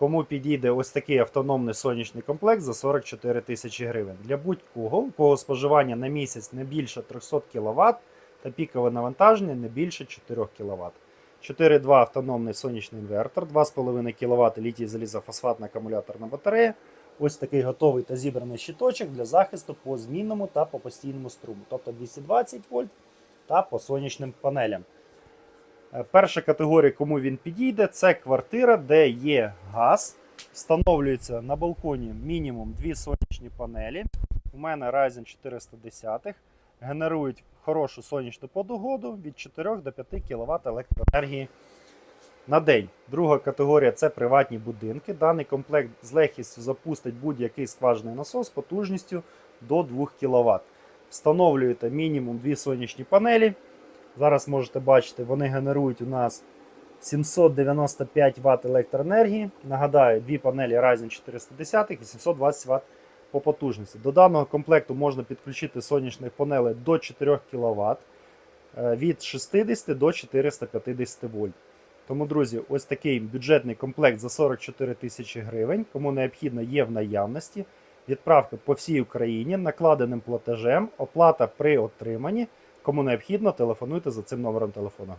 Кому підійде ось такий автономний сонячний комплект за 44 тисячі гривень. Для будь-кого, у кого споживання на місяць не більше 300 кВт та пікове навантаження не більше 4 кВт. 4.2 автономний сонячний інвертор, 2,5 кВт літій залізофосфатна акумуляторна батарея. Ось такий готовий та зібраний щиточок для захисту по змінному та по постійному струму, тобто 220 вольт та по сонячним панелям. Е, Перша категорія, кому він підійде, це квартира, де є газ. Встановлюється на балконі мінімум дві сонячні панелі. У мене Ryzen 410 генерують хорошу сонячну подогоду від 4 до 5 кВт електроенергії на день. Друга категорія це приватні будинки. Даний комплект з легкістю запустить будь-який скважний насос потужністю до 2 кВт. Встановлюєте мінімум дві сонячні панелі. Зараз можете бачити, вони генерують у нас 795 Вт електроенергії. Нагадаю, дві панелі Ryzen 410 і 720 Вт по потужності. До даного комплекту можна підключити сонячних панелей до 4 кВт е, від 60 до 450 вольт. Тому, друзі, ось такий бюджетний комплект за 44 тисячі гривень. Кому необхідно, є в наявності. Відправка по всій Україні накладеним платежем, оплата при отриманні. Кому необхідно, телефонуйте за цим номером телефону.